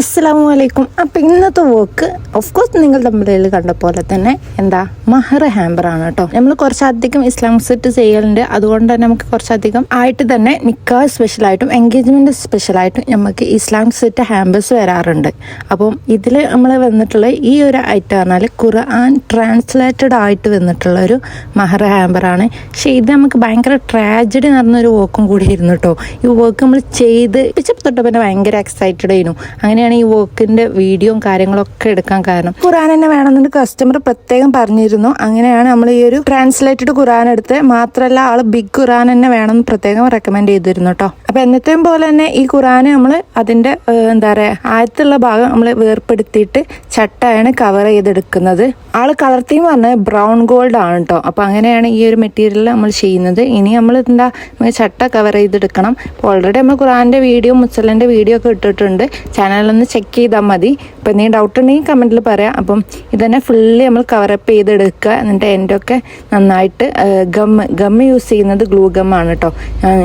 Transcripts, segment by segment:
അസ്സലാമു അലൈക്കും അപ്പം ഇന്നത്തെ വർക്ക് ഓഫ് കോഴ്സ് നിങ്ങൾ തമ്മിൽ കണ്ട പോലെ തന്നെ എന്താ മഹർ ആണ് കേട്ടോ നമ്മൾ കുറച്ചധികം ഇസ്ലാം സെറ്റ് ചെയ്യലുണ്ട്. അതുകൊണ്ട് തന്നെ നമുക്ക് കുറച്ചധികം ആയിട്ട് തന്നെ നിക്കാ സ്പെഷ്യലായിട്ടും എൻഗേജ്മെന്റ് സ്പെഷ്യലായിട്ടും നമുക്ക് ഇസ്ലാം സെറ്റ് ഹാമ്പേഴ്സ് വരാറുണ്ട്. അപ്പം ഇതിൽ നമ്മൾ വന്നിട്ടുള്ള ഈ ഒരു ഐറ്റം പറഞ്ഞാൽ ഖുർആൻ ട്രാൻസ്ലേറ്റഡ് ആയിട്ട് വന്നിട്ടുള്ള ഒരു മഹർ ആണ്. പക്ഷേ ഇത് നമുക്ക് ഭയങ്കര ട്രാജഡി നടന്നൊരു വർക്കും കൂടി ഇരുന്നു കേട്ടോ ഈ വർക്ക് നമ്മൾ ചെയ്ത് പിച്ചപ്പ് തൊട്ട് പിന്നെ ഭയങ്കര എക്സൈറ്റഡ് ആയിരുന്നു. അങ്ങനെയാണ് ഈ വർക്കിന്റെ വീഡിയോയും കാര്യങ്ങളൊക്കെ എടുക്കാൻ കാരണം. ഖുറാൻ തന്നെ വേണമെന്നുണ്ട്. കസ്റ്റമർ പ്രത്യേകം പറഞ്ഞിരുന്നു. അങ്ങനെയാണ് നമ്മൾ ഈ ഒരു ട്രാൻസ്ലേറ്റഡ് ഖുറാൻ എടുത്ത് മാത്രമല്ല ആൾ ബിഗ് ഖുറാൻ തന്നെ വേണമെന്ന് പ്രത്യേകം റെക്കമെൻഡ് ചെയ്തിരുന്നു കേട്ടോ അപ്പൊ എന്നത്തെയും പോലെ തന്നെ ഈ ഖുറാൻ നമ്മൾ അതിന്റെ എന്താ പറയാ ആഴത്തുള്ള ഭാഗം നമ്മൾ വേർപ്പെടുത്തിയിട്ട് ചട്ടയാണ് കവർ ചെയ്തെടുക്കുന്നത്. ആൾ കളർ തീം പറഞ്ഞത് ബ്രൗൺ ഗോൾഡ് ആണ് കേട്ടോ അപ്പൊ അങ്ങനെയാണ് ഈ ഒരു മെറ്റീരിയൽ നമ്മൾ ചെയ്യുന്നത്. ഇനി നമ്മൾ എന്താ ചട്ട കവർ ചെയ്തെടുക്കണം. ഓൾറെഡി നമ്മൾ ഖുറാന്റെ വീഡിയോ മുസലിന്റെ വീഡിയോ ഒക്കെ ഇട്ടിട്ടുണ്ട്. ചാനലൊന്ന് ചെക്ക് ചെയ്താൽ മതി. ഇപ്പം എന്തെങ്കിലും ഡൗട്ട് ഉണ്ടെങ്കിൽ കമന്റിൽ പറയാം. അപ്പം ഇതന്നെ ഫുള്ളി നമ്മൾ കവറപ്പ് ചെയ്തെടുക്കുക. എന്നിട്ട് എന്റെ ഒക്കെ നന്നായിട്ട് ഗം ഗം യൂസ് ചെയ്യുന്നത് ഗ്ലൂ ഗം ആണ് കേട്ടോ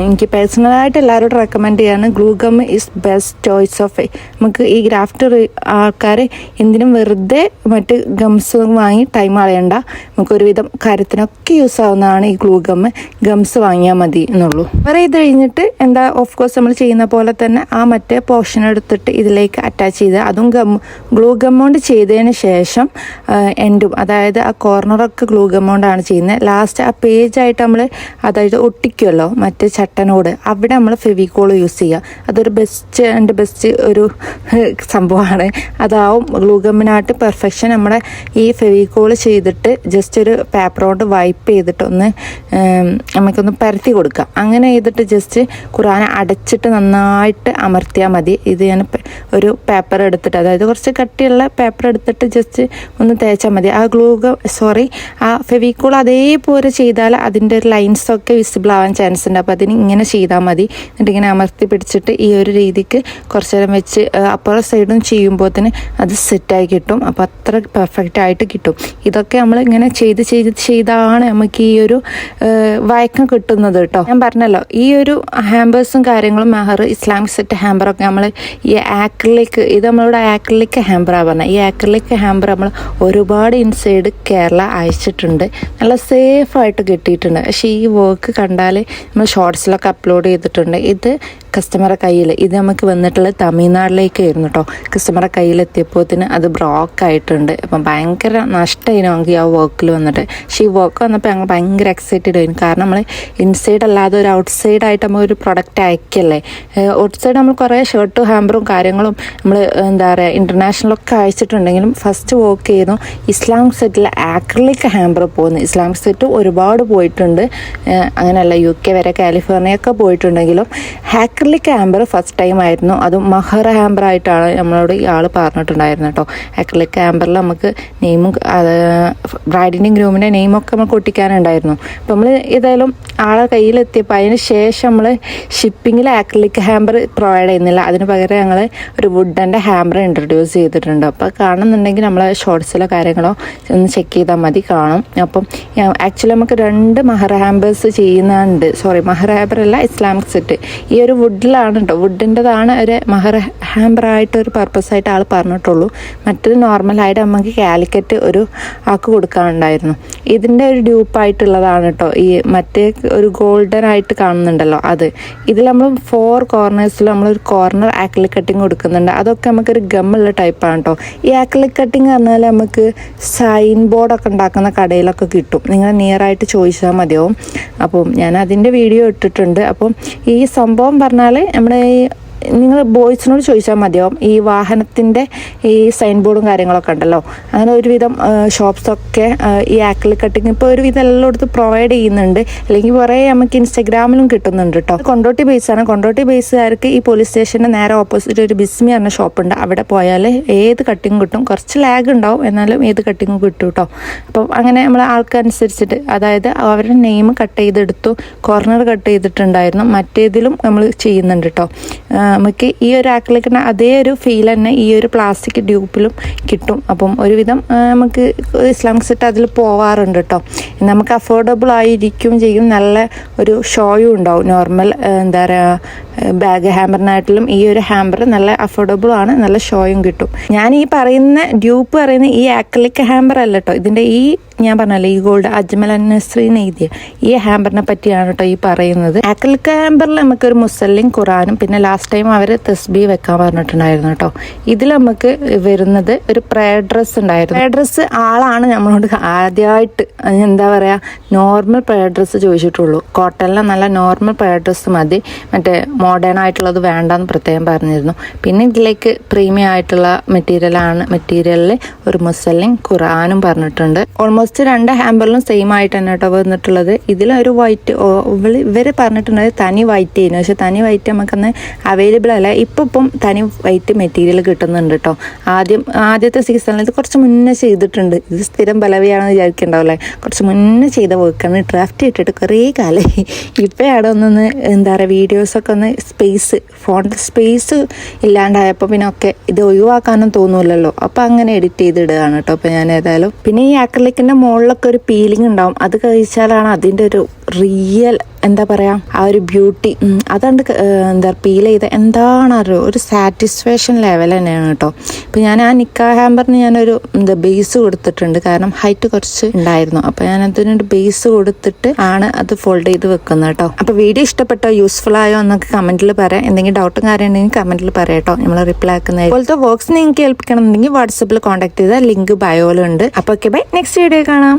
എനിക്ക് പേഴ്സണലായിട്ട് എല്ലാവരോടും റെക്കമെൻഡ് ചെയ്യാണ്. Glue gum is best choice of നമുക്ക് ഈ ഗ്രാഫ്റ്റർ ആൾക്കാർ എന്തിനും വെറുതെ മറ്റ് ഗംസ് വാങ്ങി ടൈം കളയണ്ട. നമുക്ക് ഒരുവിധം കാര്യത്തിനൊക്കെ യൂസ് ആവുന്നതാണ് ഈ ഗ്ലൂ ഗം ഗംസ് വാങ്ങിയാൽ മതി എന്നുള്ളൂ. വേറെ ഇത് കഴിഞ്ഞിട്ട് എന്താ ഓഫ് കോഴ്സ് നമ്മൾ ചെയ്യുന്ന പോലെ തന്നെ ആ മറ്റേ പോർഷൻ എടുത്തിട്ട് ഇതിലേക്ക് അറ്റാച്ച് ചെയ്ത് അതും ഗം ഗ്ലൂ ഗമ്മൗണ്ട് ചെയ്തതിന് ശേഷം എൻഡും അതായത് ആ കോർണറൊക്കെ ഗ്ലൂ ഗമ്മൗണ്ടാണ് ചെയ്യുന്നത്. ലാസ്റ്റ് ആ പേജായിട്ട് നമ്മൾ അതായത് ഒട്ടിക്കുമല്ലോ മറ്റേ ചട്ടനോട് അവിടെ നമ്മൾ ഫെവിക്കോൾ യൂസ് ചെയ്യുക. അതൊരു ബെസ്റ്റ് ആൻഡ് ബെസ്റ്റ് ഒരു സംഭവമാണ്. അതാവും ഗ്ലൂ ഗമ്മിനായിട്ട് പെർഫെക്ഷൻ നമ്മുടെ ഈ ഫെവിക്കോൾ ചെയ്തിട്ട് ജസ്റ്റ് ഒരു പേപ്പർ കൊണ്ട് വൈപ്പ് ചെയ്തിട്ടൊന്ന് നമുക്കൊന്ന് പരത്തി കൊടുക്കുക അങ്ങനെ ചെയ്തിട്ട് ജസ്റ്റ് ഖുറാൻ അടച്ചിട്ട് നന്നായിട്ട് അമർത്തിയാൽ മതി. ഇത് ഞാൻ ഒരു പേപ്പർ എടുത്തിട്ട് അതായത് കുറച്ച് കട്ടിയുള്ള പേപ്പർ എടുത്തിട്ട് ജസ്റ്റ് ഒന്ന് തേച്ചാൽ മതി. ആ ഗ്ലൂ സോറി ആ ഫെവിക്കോൾ അതേപോലെ ചെയ്താൽ അതിന്റെ ഒരു ലൈൻസൊക്കെ വിസിബിൾ ആവാൻ ചാൻസ് ഉണ്ട്. അപ്പോൾ അതിന് ഇങ്ങനെ ചെയ്താൽ മതി. എന്നിട്ട് ഇങ്ങനെ അമർത്തി പിടിച്ചിട്ട് ഈ ഒരു രീതിക്ക് കുറച്ച് നേരം വെച്ച് അപ്പുറ സൈഡും ചെയ്യുമ്പോൾ തന്നെ അത് സെറ്റായി കിട്ടും. അപ്പോൾ അത്ര പെർഫെക്റ്റ് ആയിട്ട് കിട്ടും. ഇതൊക്കെ നമ്മൾ ഇങ്ങനെ ചെയ്ത് ചെയ്ത് ചെയ്താണ് നമുക്ക് ഈ ഒരു വയക്കം കിട്ടുന്നത് കേട്ടോ. ഞാൻ പറഞ്ഞല്ലോ ഈ ഒരു ഹാമ്പേഴ്സും കാര്യങ്ങളും മെഹർ ഇസ്ലാമിക് സെറ്റ് ഹാമ്പറൊക്കെ നമ്മൾ ഈ ആക്രിലിക് ഇത് നമ്മളുടെ നമ്മളിവിടെ ആക്രിലിക് ഹാമ്പറാണ് പറഞ്ഞത് ഈ ആക്രിലിക് ഹാമ്പർ നമ്മൾ ഒരുപാട് ഇൻസൈഡ് കേരള അയച്ചിട്ടുണ്ട്. നല്ല സേഫായിട്ട് കിട്ടിയിട്ടുണ്ട്. പക്ഷേ ഈ വർക്ക് കണ്ടാൽ നമ്മൾ ഷോർട്സിലൊക്കെ അപ്ലോഡ് ചെയ്തിട്ടുണ്ട്. ഇത് കസ്റ്റമറെ കയ്യിൽ ഇത് നമുക്ക് വന്നിട്ടുള്ളത് തമിഴ്നാട്ടിലേക്കായിരുന്നു കേട്ടോ കസ്റ്റമറെ കയ്യിലെത്തിയപ്പോഴത്തിന് അത് ബ്രോക്ക് ആയിട്ടുണ്ട്. അപ്പം ഭയങ്കര നഷ്ടമായിരുന്നു നമുക്ക് ആ വർക്കിൽ വന്നിട്ട്. പക്ഷേ ഈ വർക്ക് വന്നപ്പോൾ ഞങ്ങൾ ഭയങ്കര എക്സൈറ്റഡ് ആയിരുന്നു. കാരണം നമ്മൾ ഇൻസൈഡ് അല്ലാതെ ഒരു ഔട്ട്സൈഡ് ആയിട്ട് നമ്മൾ ഒരു പ്രൊഡക്റ്റ് അയക്കല്ലേ? ഔട്ട്സൈഡ് നമ്മൾ കുറേ ഷർട്ടും ഹാമ്പറും കാര്യങ്ങളും നമ്മൾ എന്താ പറയുക ഇന്റർനാഷണലൊക്കെ അയച്ചിട്ടുണ്ടെങ്കിലും ഫസ്റ്റ് വർക്ക് ചെയ്യുന്നു ഇസ്ലാമിക് സെറ്റിലെ ആക്രിലിക് ഹാമ്പർ പോകുന്നു ഇസ്ലാമിക് സെറ്റ് ഒരുപാട് പോയിട്ടുണ്ട്. അങ്ങനെയല്ല യു കെ വരെ കാലിഫോർണിയ ഒക്കെ പോയിട്ടുണ്ടെങ്കിലും ആക്രിലിക് ക്യാമ്പർ ഫസ്റ്റ് ടൈം ആയിരുന്നു. അതും മഹർ ഹാമ്പർ ആയിട്ടാണ് നമ്മളോട് ഈ ആൾ പറഞ്ഞിട്ടുണ്ടായിരുന്നത് കേട്ടോ ആക്രിലിക് ഹാമ്പറിൽ നമുക്ക് നെയിമും ബ്രൈഡിന്റെയും ഗ്രൂമിന്റെ നെയിമൊക്കെ നമുക്ക് ഒട്ടിക്കാനുണ്ടായിരുന്നു അപ്പം നമ്മൾ ഏതായാലും ആളെ കയ്യിലെത്തിയപ്പോൾ അതിന് ശേഷം നമ്മൾ ഷിപ്പിങ്ങിൽ ആക്രലിക് ഹാമ്പർ പ്രൊവൈഡ് ചെയ്യുന്നില്ല. അതിന് പകരം ഞങ്ങൾ ഒരു വുഡന്റെ ഹാമ്പർ ഇൻട്രൊഡ്യൂസ് ചെയ്തിട്ടുണ്ട്. അപ്പോൾ കാണുന്നുണ്ടെങ്കിൽ നമ്മൾ ഷോർട്സിലോ കാര്യങ്ങളോ ഒന്ന് ചെക്ക് ചെയ്താൽ മതി കാണും. അപ്പം ആക്ച്വലി നമുക്ക് രണ്ട് മഹർ ഹാമ്പേഴ്സ് ചെയ്യുന്നുണ്ട്. സോറി മഹർ ഹാമ്പർ അല്ല ഇസ്ലാമിക് സെറ്റ് ഈ ഒരു വുഡിലാണ് കേട്ടോ വുഡിന്റെതാണ് ഒരു മഹർ ഹാമ്പറായിട്ട് ഒരു പർപ്പസ് ആയിട്ട് ആൾ പറഞ്ഞിട്ടുള്ളൂ. മറ്റൊരു നോർമലായിട്ട് നമുക്ക് കാലിക്കറ്റ് ഒരു ആക്ക് കൊടുക്കാനുണ്ടായിരുന്നു. ഇതിന്റെ ഒരു ഡ്യൂപ്പായിട്ടുള്ളതാണ് കേട്ടോ ഈ മറ്റേ ഒരു ഗോൾഡൻ ആയിട്ട് കാണുന്നുണ്ടല്ലോ അത്. ഇതിൽ നമ്മൾ ഫോർ കോർണേഴ്സിൽ നമ്മളൊരു കോർണർ ആക്ലി കട്ടിങ് കൊടുക്കുന്നുണ്ട്. അതൊക്കെ നമുക്കൊരു ഗമ്മുള്ള ടൈപ്പാണ് കേട്ടോ ഈ ആക്ലി കട്ടിങ് പറഞ്ഞാൽ നമുക്ക് സൈൻ ബോർഡൊക്കെ ഉണ്ടാക്കുന്ന കടയിലൊക്കെ കിട്ടും. നിങ്ങൾ നിയറായിട്ട് ചോദിച്ചാൽ മതിയാവും. അപ്പം ഞാൻ അതിന്റെ വീഡിയോ ഇട്ടിട്ടുണ്ട്. അപ്പം ഈ സംഭവം പറഞ്ഞാൽ നമ്മുടെ ഈ നിങ്ങൾ ബോയ്സിനോട് ചോദിച്ചാൽ മതിയാവും. ഈ വാഹനത്തിന്റെ ഈ സൈൻ ബോർഡും കാര്യങ്ങളൊക്കെ ഉണ്ടല്ലോ. അങ്ങനെ ഒരുവിധം ഷോപ്സൊക്കെ ഈ ആക്രിലിക് കട്ടിങ് ഇപ്പോൾ ഒരുവിധം എല്ലായിടത്തും പ്രൊവൈഡ് ചെയ്യുന്നുണ്ട്. അല്ലെങ്കിൽ കുറേ നമുക്ക് ഇൻസ്റ്റഗ്രാമിലും കിട്ടുന്നുണ്ട് കേട്ടോ കൊണ്ടോട്ടി ബേസാണ് കൊണ്ടോട്ടി ബേസുകാർക്ക് ഈ പോലീസ് സ്റ്റേഷന്റെ നേരെ ഓപ്പോസിറ്റ് ഒരു ബിസ്മി പറഞ്ഞ ഷോപ്പുണ്ട് അവിടെ പോയാൽ ഏത് കട്ടിങ് കിട്ടും. കുറച്ച് ലാഗ് ഉണ്ടാവും. എന്നാലും ഏത് കട്ടിങ്ങും കിട്ടും കേട്ടോ അപ്പം അങ്ങനെ നമ്മൾ ആൾക്കനുസരിച്ചിട്ട് അതായത് അവരുടെ നെയിം കട്ട് ചെയ്തെടുത്തു കോർണർ കട്ട് ചെയ്തിട്ടുണ്ടായിരുന്നു. മറ്റേതിലും നമ്മൾ ചെയ്യുന്നുണ്ട് കേട്ടോ നമുക്ക് ഈ ഒരു ആക്രിലിക്കിന്റെ അതേ ഒരു ഫീൽ തന്നെ ഈ ഒരു പ്ലാസ്റ്റിക് ഡ്യൂപ്പിലും കിട്ടും. അപ്പം ഒരുവിധം നമുക്ക് ഇസ്ലാമിക് സെറ്റ് അതിൽ പോവാറുണ്ട് കേട്ടോ നമുക്ക് അഫോർഡബിൾ ആയിരിക്കും ചെയ്യും. നല്ല ഒരു ഷോയും ഉണ്ടാവും. നോർമൽ എന്താ പറയുക ബാഗ് ഹാമ്പറിനായിട്ടും ഈ ഒരു ഹാമ്പർ നല്ല അഫോർഡബിൾ ആണ്. നല്ല ഷോയും കിട്ടും. ഞാൻ ഈ പറയുന്ന ഡ്യൂപ്പ് പറയുന്ന ഈ ആക്രിലിക് ഹാമ്പർ അല്ല കേട്ടോ ഇതിന്റെ ഈ ഞാൻ പറഞ്ഞല്ലോ ഈ ഗോൾഡ് അജ്മൽ അന്നശ്രീ എഴുതിയ ഈ ഹാമ്പറിനെ പറ്റിയാണ് കേട്ടോ ഈ പറയുന്നത്. ആക്രിലിക് ഹാമ്പറിൽ നമുക്കൊരു മുസല്ലിം ഖുറാനും പിന്നെ ലാസ്റ്റ് ടൈം അവർ തസ്ബി വെക്കാൻ പറഞ്ഞിട്ടുണ്ടായിരുന്നു കേട്ടോ. ഇതിൽ നമുക്ക് വരുന്നത് ഒരു പ്രയർ ഡ്രസ് ഉണ്ടായിരുന്നു. പ്രേ ഡ്രസ് ആളാണ് നമ്മളോട് ആദ്യമായിട്ട് എന്താ പറയുക നോർമൽ പ്രയർ ഡ്രസ്സ് ചോദിച്ചിട്ടുള്ളൂ. കോട്ടണിലെ നല്ല നോർമൽ പ്രയർ ഡ്രസ്സ് മതി. മറ്റേ മോഡേൺ ആയിട്ടുള്ളത് വേണ്ടെന്ന് പ്രത്യേകം പറഞ്ഞിരുന്നു. പിന്നെ ഇതിലേക്ക് പ്രീമിയം ആയിട്ടുള്ള മെറ്റീരിയലാണ് മെറ്റീരിയലിൽ ഒരു മുസല്ലിം ഖുറാനും പറഞ്ഞിട്ടുണ്ട്. ഓൾമോസ്റ്റ് രണ്ട് ഹാമ്പറിലും സെയിം ആയിട്ട് തന്നെ കേട്ടോ വന്നിട്ടുള്ളത്. ഇതിലൊരു വൈറ്റ് ഇവർ ഇവർ പറഞ്ഞിട്ടുണ്ടായത് തനി വൈറ്റ് ചെയ്യുന്നു പക്ഷെ തനി വൈറ്റ് നമുക്കന്ന് അവൈലബിൾ അല്ല. ഇപ്പം ഇപ്പം തനി വൈറ്റ് മെറ്റീരിയൽ കിട്ടുന്നുണ്ട് കേട്ടോ ആദ്യം ആദ്യത്തെ സീസണിൽ ഇത് കുറച്ച് മുന്നേ ചെയ്തിട്ടുണ്ട്. ഇത് സ്ഥിരം ബലവിയാണെന്ന് വിചാരിക്കണ്ടാവല്ലേ? കുറച്ച് മുന്നേ ചെയ്ത വർക്കാണ് ഡ്രാഫ്റ്റ് ഇട്ടിട്ട് കുറേ കാലമായി ഇപ്പോഴാണ് ഒന്നൊന്ന് എന്താ പറയുക വീഡിയോസൊക്കെ ഒന്ന് സ്പേസ് ഫോണിൽ സ്പേസ് ഇല്ലാണ്ടായപ്പോൾ പിന്നെ ഒക്കെ ഇത് ഒഴിവാക്കാനും തോന്നൂലല്ലോ അപ്പോൾ അങ്ങനെ എഡിറ്റ് ചെയ്തിടുകയാണ് കേട്ടോ അപ്പോൾ ഞാൻ ഏതായാലും. പിന്നെ ഈ ആക്രലിക്കിന്റെ മുകളിലൊക്കെ ഒരു പീലിംഗ് ഉണ്ടാവും. അത് കഴിച്ചാലാണ് അതിന്റെ ഒരു റിയൽ എന്താ പറയുക ആ ഒരു ബ്യൂട്ടി അതുകൊണ്ട് എന്താ പീൽ ചെയ്ത എന്താണ് ഒരു സാറ്റിസ്ഫാക്ഷൻ ലെവൽ തന്നെയാണ് കേട്ടോ ഇപ്പം ഞാൻ ആ നിക്ക ഹാമ്പറിന് ഞാനൊരു എന്താ ബേസ് കൊടുത്തിട്ടുണ്ട്. കാരണം ഹൈറ്റ് കുറച്ച് ഉണ്ടായിരുന്നു. അപ്പോൾ ഞാൻ അതിനൊരു ബേസ് കൊടുത്തിട്ട് ആണ് അത് ഫോൾഡ് ചെയ്ത് വെക്കുന്നത് കേട്ടോ അപ്പോൾ വീഡിയോ ഇഷ്ടപ്പെട്ടോ യൂസ്ഫുൾ ആയോ എന്നൊക്കെ കമന്റിൽ പറയാം. എന്തെങ്കിലും ഡൗട്ടും കാര്യം ഉണ്ടെങ്കിൽ കമന്റിൽ പറയാം കേട്ടോ നമ്മൾ റിപ്ലൈ ആക്കുന്നത് അതുപോലത്തെ വർക്ക്സ് നിങ്ങൾക്ക് ഏൽപ്പിക്കണമെന്നുണ്ടെങ്കിൽ വാട്സപ്പിൽ കോൺടാക്ട് ചെയ്താൽ ലിങ്ക് ബയോയിലുണ്ട് അപ്പോൾ ഓക്കെ ബൈ നെക്സ്റ്റ് വീഡിയോ കാണാം.